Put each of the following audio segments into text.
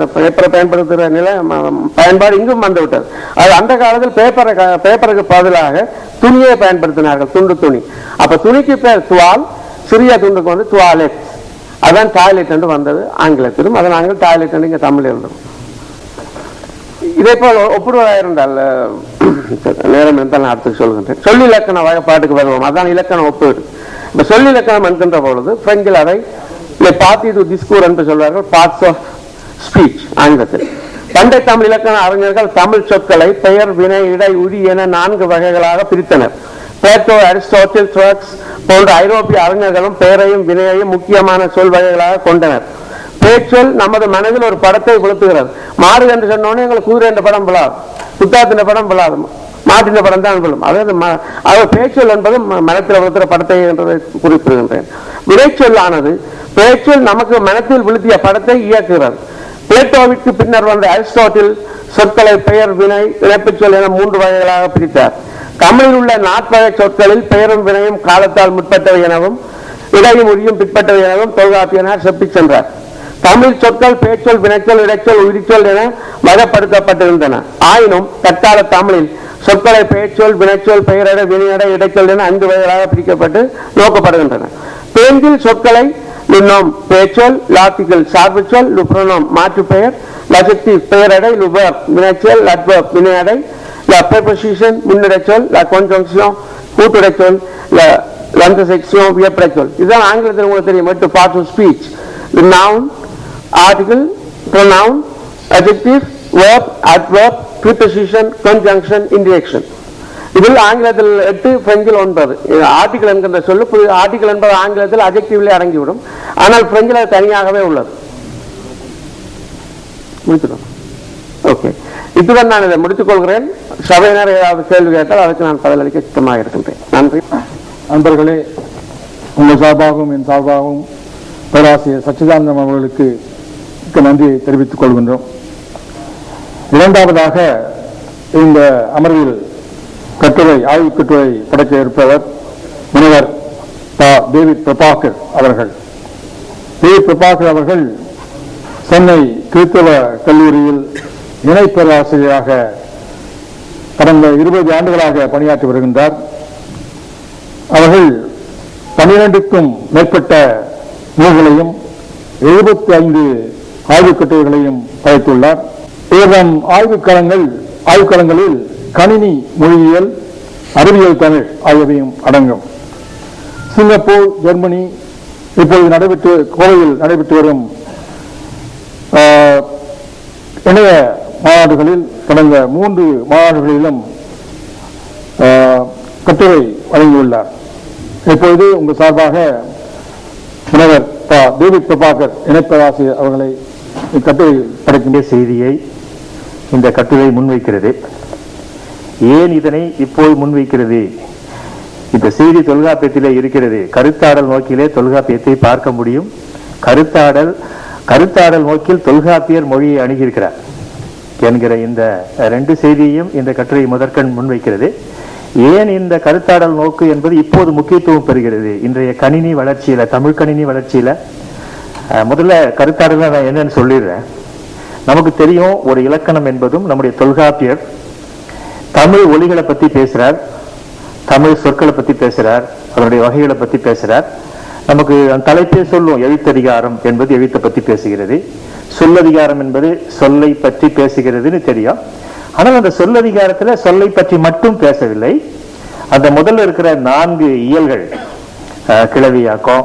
பேப்பரை பயன்படுத்துகிற நிலை பயன்பாடு இங்கும் வந்துவிட்டது. அது அந்த காலத்தில் பேப்பரை பேப்பருக்கு பதிலாக துணியை பயன்படுத்தினார்கள் துண்டு துணி. அப்ப துணிக்கு பேர் துவால் சிறிய துண்டுக்கு வந்து துவாலெட். அதான் டாய்லெட் என்று வந்தது ஆங்கிலத்திலும் அதை நாங்கள் டாய்லெட் என்று இங்கே தமிழ் இருந்தோம் இதே போல் ஒப்பிடுவதாக இருந்தால் நேரம் இருந்தால் நான் அடுத்து சொல்கின்றேன். சொல்லி இலக்கண வகைப்பாட்டுக்கு வருவோம். அதான் இலக்கணம் ஒப்பீடு. இப்போ சொல்லி இலக்கணம் என்கின்ற பொழுது பிரெஞ்சில் அதை பார்ட்டி டு டிஸ்கூர் என்று சொல்வார்கள் பார்ட்ஸ் ஆஃப் ஸ்பீச் ஆங்கிலத்தில். பண்டை தமிழ் இலக்கண அறிஞர்கள் தமிழ் சொற்களை பெயர் வினை இடை உரி என நான்கு வகைகளாக பிரித்தனர். பிளேட்டோ அரிஸ்டோட்டில் ட்ரக்ஸ் போன்ற ஐரோப்பிய அறிஞர்களும் பெயரையும் வினையையும் முக்கியமான சொல் வகைகளாக கொண்டனர். பேச்சொல் நமது மனதில் ஒரு படத்தை விழுத்துகிறது மாடு என்று சொன்னோன்னே எங்களுக்கு குதிரை என்ற படம் விழாது. புத்தாத்தின படம் விழாது. மாட்டின படம் தான் விழும். அதாவது அதாவது பேச்சொல் என்பது மனத்தில் விழுத்துற படத்தை என்றதை குறிப்பிடுகின்றேன். வினைச்சொல்லானது பேச்சொல் நமக்கு மனத்தில் விழுத்திய படத்தை இயக்குகிறது. பிளேட்டோவிற்கு பின்னர் வந்த அரிஸ்டாட்டில் சொற்களை பெயர் வினை இணைப்புச்சொல் என மூன்று வகைகளாக பிரித்தார். தமிழில் உள்ள நாற்பகை சொற்களில் பெயரும் வினையும் காலத்தால் முற்பட்டவை எனவும் இடையும் உரியும் பிற்பட்டவை எனவும் தொல்காப்பியனார் செப்பிச் சென்றார். தமிழ் சொற்கள் பேச்சொல் வினைச்சொல் இடைச்சொல் உயிர்ச்சொல் என வகைப்படுத்தப்பட்டிருந்தன. ஆயினும் தற்கால தமிழில் சொற்களை பெயர்ச்சொல் வினைச்சொல் பெயரடை வினையடை இடைச்சொல் என ஐந்து வகைகளாக பிரிக்கப்பட்டு நோக்கப்படுகின்றன. பேங்கில் சொற்களை நுண்ணோம் பேச்சொல் லாபிக்கல் சார்பு சொல் லுப்ரோனோம் மாற்று பெயர் லசக்டிவ் பெயரடை லுபர் வினைச்சொல் லட்பப் வினையடை ல ப்ரெபசிஷன் முன்னிடை சொல் ல கொஞ்சம் கூட்டுடை சொல் ல லந்த செக்ஷன் வியப்படை இதுதான் ஆங்கிலத்தில் உங்களுக்கு தெரியும் மட்டு parts of speech noun article pronoun adjective verb adverb preposition conjunction indirection இதில் ஆங்கிலத்தில் எட்டு பிரெஞ்சில் ஒன்பது. ஆர்டிகல் என்கின்ற சொல்லு ஆர்டிகல் என்பது ஆங்கிலத்தில் அஜெக்டிவ்ல அடங்கிவிடும். ஆனால் பிரெஞ்சில் அது தனியாகவே உள்ளது. முடிச்சிடும் ஓகே இத்துடன் நான் இதை முடித்துக் கொள்கிறேன் சபையினர் ஏதாவது கேள்வி கேட்டால் அதற்கு நான் பதிலளிக்க சுத்தமாக இருக்கின்றேன். நன்றி. நண்பர்களே உங்கள் சார்பாகவும் என் சார்பாகவும் பேராசிரியர் சச்சிதானந்தம் அவர்களுக்கு மிக்க நன்றியை தெரிவித்துக் கொள்கின்றோம். இரண்டாவதாக இந்த அமர்வில் கட்டுரை ஆய்வு கட்டுரை படைக்க இருப்பவர் முனைவர் ப. டேவிட் பிரபாகர் அவர்கள். டேவிட் பிரபாகர் அவர்கள் சென்னை கிறிஸ்தவ கல்லூரியில் இணை பேராசிரியராக கடந்த இருபது ஆண்டுகளாக பணியாற்றி வருகின்றார். அவர்கள் பன்னிரண்டுக்கும் மேற்பட்ட நூல்களையும் எழுபத்தி ஐந்து ஆய்வுக் கட்டுரைகளையும் படைத்துள்ளார். இவரிடம் ஆய்வுக்களங்கள் ஆய்வுக்களங்களில் கணினி மொழியியல் அறிவியல் தமிழ் ஆகியவையும் அடங்கும் சிங்கப்பூர் ஜெர்மனி இப்பொழுது நடைபெற்று கோவையில் நடைபெற்று வரும் இணைய மாநாடுகளில் கடந்த மூன்று மாநாடுகளிலும் கட்டுரை வழங்கியுள்ளார் இப்பொழுது உங்கள் சார்பாக முனைவர் ப. டேவிட் பிரபாகர் இணைப்பராசிரியர் அவர்களை இக்கட்டுரை படைக்கின்ற செய்தியை இந்த கட்டுரை முன்வைக்கிறது ஏன் இதனை இப்போது முன்வைக்கிறது? இந்த செய்தி தொல்காப்பியத்திலே இருக்கிறது. கருத்தாடல் நோக்கிலே தொல்காப்பியத்தை பார்க்க முடியும். கருத்தாடல் கருத்தாடல் நோக்கில் தொல்காப்பியர் மொழியை அணுகியிருக்கிறார் என்கிற இந்த ரெண்டு செய்தியையும் இந்த கட்டுரை முதற்கண் முன்வைக்கிறது. ஏன் இந்த கருத்தாடல் நோக்கு என்பது இப்போது முக்கியத்துவம் பெறுகிறது? இன்றைய கணினி வளர்ச்சியில தமிழ் கணினி வளர்ச்சியில முதல்ல கருத்தாடல் நான் என்னன்னு சொல்லிடுறேன். நமக்கு தெரியும் ஒரு இலக்கணம் என்பதும் நம்முடைய தொல்காப்பியர் தமிழ் ஒலிகளை பத்தி பேசுறார். தமிழ் சொற்களை பத்தி பேசுறார். அதனுடைய வகைகளை பத்தி பேசுறார். நமக்கு தலைப்பே சொல்லும் எழுத்ததிகாரம் என்பது எழுத்தை பத்தி பேசுகிறது. சொல்லதிகாரம் என்பது சொல்லை பற்றி பேசுகிறதுன்னு தெரியும். ஆனால் அந்த சொல்லதிகாரத்துல சொல்லை பற்றி மட்டும் பேசவில்லை. அந்த முதல்ல இருக்கிற நான்கு இயல்கள் கிளவியாக்கம்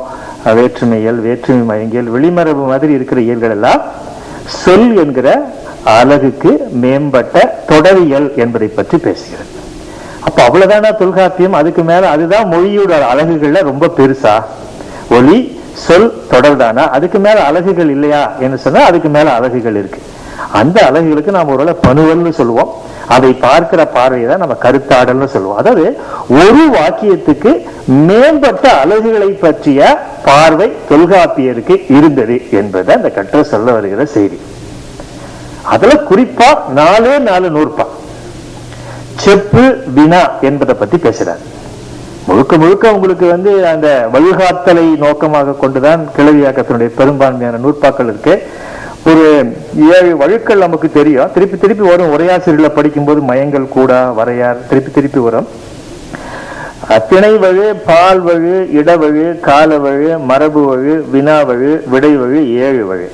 வேற்றுமையல் வேற்றுமை மயங்கியல் வெளிமரபு மாதிரி இருக்கிற இயல்கள் எல்லாம் சொல் என்கிற அழகுக்கு மேம்பட்ட தொடரியல் என்பதை பற்றி பேசுகிறது. அப்ப அவ்வளவுதானா தொல்காப்பியம்? அதுக்கு மேல அதுதான் மொழியோட அழகுகள்ல ரொம்ப பெருசா? ஒளி சொல் தொடர்தானா? அதுக்கு மேல அழகுகள் இல்லையா? என்று சொன்னா அதுக்கு மேல அழகுகள் இருக்கு. அந்த அழகுகளுக்கு நாம் ஒருவேளை பணுவல்னு சொல்லுவோம். அதை பார்க்கிற பார்வையை தான் நம்ம கருத்தாடல்னு சொல்லுவோம். அதாவது ஒரு வாக்கியத்துக்கு மேம்பட்ட அழகுகளை பற்றிய பார்வை தொல்காப்பியருக்கு இருந்தது என்பதை அந்த கட்டுரை சொல்ல வருகிற செய்தி. அதுல குறிப்பா நாலே நாலு நூற்பா. செப்பு வினா என்பதை பத்தி பேசுறாரு. முழுக்க முழுக்க உங்களுக்கு வந்து அந்த வழிகாத்தலை நோக்கமாக கொண்டுதான் கிளவியாக்கத்தினுடைய பெரும்பான்மையான நூற்பாக்கள் இருக்கு. ஒரு ஏழு வழுக்கள் நமக்கு தெரியும். திருப்பி திருப்பி வரும். உரையாசிரியர்களை படிக்கும்போது மயங்கள் கூடா வரையார். திருப்பி திருப்பி வரும். திணை வழு பால் வழு இடவழு காலவழு மரபு வழு வினாவழு விடைவழு ஏழு வழு.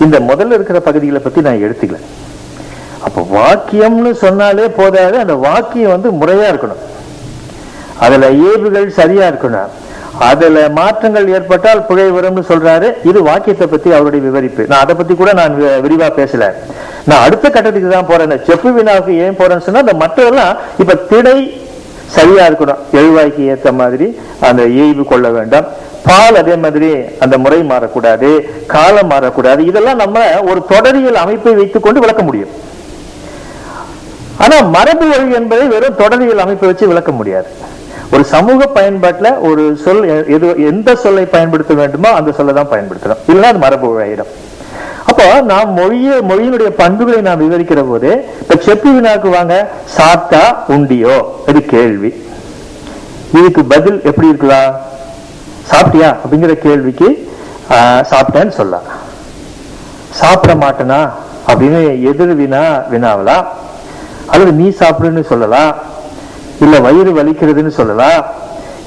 இந்த முதல்ல இருக்கிற பகுதிகளை பத்தி நான் எடுத்துக்கல. அப்ப வாக்கியம்னு சொன்னாலே போதாது. அந்த வாக்கியம் வந்து முறையா இருக்கணும். அதுல இயல்புகள் சரியா இருக்கணும். அதுல மாற்றங்கள் ஏற்பட்டால் பிழை வரும்னு சொல்றாரு. இது வாக்கியத்தை பத்தி அவருடைய விவரிப்பு. நான் அதை பத்தி கூட நான் விரிவா பேசல. நான் அடுத்த கட்டத்துக்கு தான் போறேன். இந்த செப்பு வினாவுக்கு ஏன் போறேன்னு சொன்னா அந்த மற்றதெல்லாம் இப்ப திடை சரியா இருக்கணும். எழுவாய்க்கு ஏத்த மாதிரி அந்த இயல்பு கொள்ள வேண்டாம். பால் அதே மாதிரி அந்த முறை மாறக்கூடாது. காலம் மாறக்கூடாது. இதெல்லாம் நம்ம ஒரு தொடரியல் அமைப்பை வைத்துக்கொண்டு விளக்க முடியும். ஆனா மரபு வழி என்பதை வெறும் தொடரியல் அமைப்பை வச்சு விளக்க முடியாது. ஒரு சமூக பயன்பாட்டுல ஒரு சொல் எது எந்த சொல்லை பயன்படுத்த வேண்டுமோ அந்த சொல்லை தான் பயன்படுத்தணும். இல்லைன்னா அது மரபு ஆயிடும் அப்போ நாம் மொழிய மொழியினுடைய பண்புகளை நாம் விவரிக்கிற போது இப்ப செப்பு வினாக்கு வாங்க சாப்பிட்டா உண்டியோ? அது கேள்வி. இதுக்கு பதில் எப்படி இருக்கலாம்? சாப்பிட்டியா? அப்படிங்கிற கேள்விக்கு சாப்பிட்டேன்னு சொல்லலாம். சாப்பிட மாட்டேனா? அப்படின்னு எதிர் வினா வினாவலாம். அல்லது நீ சாப்பிடுன்னு சொல்லலாம். இல்ல வயிறு வலிக்கிறதுன்னு சொல்லலாம்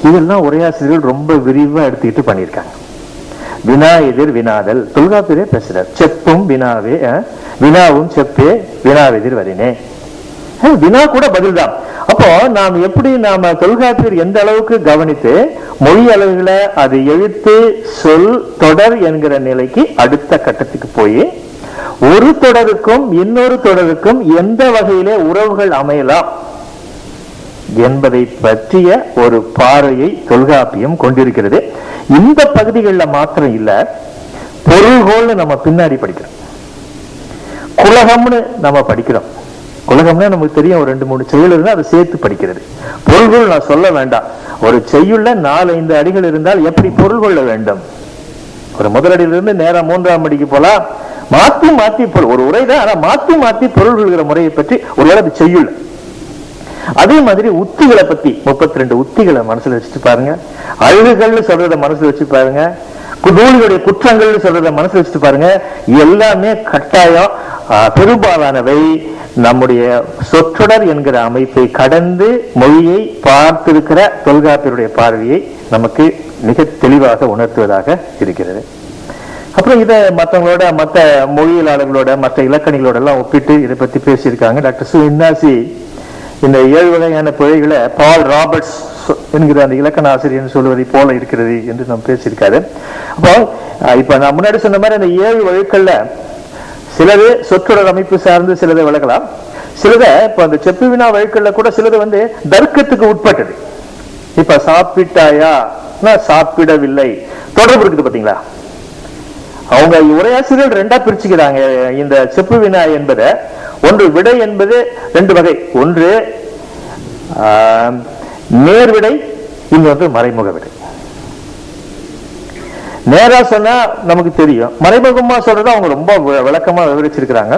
இதெல்லாம் உரையாசிரியர்கள் ரொம்ப விரிவா எடுத்துக்கிட்டு பண்ணியிருக்காங்க. வினா எதிர் வினாதல். தொல்காப்பியரே பேசுறார். செப்பும் வினாவே வினாவும் செப்பே வினாவெதிர் வரினே. வினா கூட பதில்தான். அப்போ நாம் எப்படி நாம தொல்காப்பியர் எந்த அளவுக்கு கவனித்து மொழி அளவுல அது எழுத்து சொல் தொடர் என்கிற நிலைக்கு அடுத்த கட்டத்துக்கு போய் ஒரு தொடருக்கும் இன்னொரு தொடருக்கும் எந்த வகையிலே உறவுகள் அமையலாம்? என்பதை பற்றிய ஒரு பார்வையை தொல்காப்பியம் கொண்டிருக்கிறது. இந்த பகுதிகளில் மாத்திரம் இல்ல பொருள்கோள்னு நம்ம பின்னாடி படிக்கிறோம். குலகம்னு நம்ம படிக்கிறோம். குலகம்னா நமக்கு தெரியும் ஒரு ரெண்டு மூணு செயல் இருந்தால் அதை சேர்த்து படிக்கிறது. பொருள்கள் நான் சொல்ல வேண்டாம். ஒரு செய்யுள்ள நாலு ஐந்து அடிகள் இருந்தால் எப்படி பொருள் கொள்ள வேண்டும்? ஒரு முதலடியிலிருந்து நேரம் மூன்றாம் அடிக்கு போலாம். மாத்தி மாத்தி பொருள் ஒரு உரைதான் ஆனால் மாத்தி மாத்தி பொருள் கொள்கிற முறையை பற்றி ஒரு அது செய்யுள்ள அதே மாதிரி உத்திகளை பத்தி முப்பத்தி ரெண்டு உத்திகளை மனசுல வச்சுட்டு பாருங்க. அழகுகள்னு சொல்றத மனசுல வச்சு பாருங்க. நூல்களுடைய குற்றங்கள்னு சொல்றத மனசுல வச்சுட்டு பாருங்க. எல்லாமே கட்டாயம் ஆஹ், பெரும்பாலானவை நம்முடைய சொற்றொடர் என்கிற அமைப்பை கடந்து மொழியை பார்த்திருக்கிற தொல்காப்பியருடைய பார்வையை நமக்கு மிக தெளிவாக உணர்த்துவதாக இருக்கிறது. அப்புறம் இதை மற்றவங்களோட மற்ற மொழியியலாளர்களோட மற்ற இலக்கணிகளோட எல்லாம் ஒப்பிட்டு இதை பத்தி பேசியிருக்காங்க. டாக்டர் சு இன்னாசி இந்த ஏழு வகையான பிழைகளை பால் ராபர்ட்ஸ் என்கிற அந்த இலக்கண ஆசிரியர் சொல்வதை போல இருக்கிறது என்று நாம் பேசியிருக்காரு. அப்போ இப்ப நான் முன்னாடி சொன்ன மாதிரி அந்த ஏழு வழுக்கள்ல சிலது சொற்றொடர் அமைப்பு சார்ந்து சிலதை விளக்கலாம். சிலதை இப்ப அந்த செப்பு வினா வழுக்கள்ல கூட சிலது வந்து தர்க்கத்துக்கு உட்பட்டது. இப்ப சாப்பிட்டாயா? சாப்பிடவில்லை. தொடர்பு இருக்குது பாத்தீங்களா? அவங்க உரையாசிரியர்கள் ரெண்டா பிரிச்சுக்கிறாங்க. இந்த செப்பு வினா என்பதை. ஒன்று விடை என்பது ரெண்டு வகை. ஒன்று நேர் விடை இன்னொன்று மறைமுக விடை. நேரா சொன்னா நமக்கு தெரியும். மறைமுகமா சொல்றது அவங்க ரொம்ப விளக்கமா விவரிச்சிருக்கிறாங்க.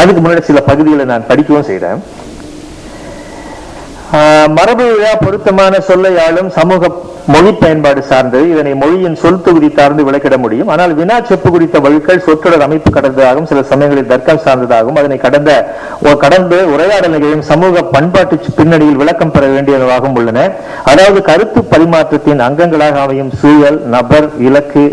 அதுக்கு முன்னாடி சில பகுதிகளை நான் படிக்கவும் செய்யறேன் மரபு விழா பொருத்தமான சொல்லையாலும் சமூக மொழி பயன்பாடு சார்ந்தது இதனை மொழியின் சொல் தொகுதி சார்ந்து விளக்கிட முடியும். ஆனால் வினா செப்பு குறித்த வழுக்கள் சொற்றொடர் அமைப்பு கடந்ததாகவும் சில சமயங்களில் தர்க்கம் சார்ந்ததாகவும் அதனை கடந்த ஒ- கடந்து உரையாடல் நிகழும் சமூக பண்பாட்டு பின்னணியில் விளக்கம் பெற வேண்டியதாகவும் உள்ளன. அதாவது கருத்து பரிமாற்றத்தின் அங்கங்களாக அமையும் சூழல் நபர் இலக்கு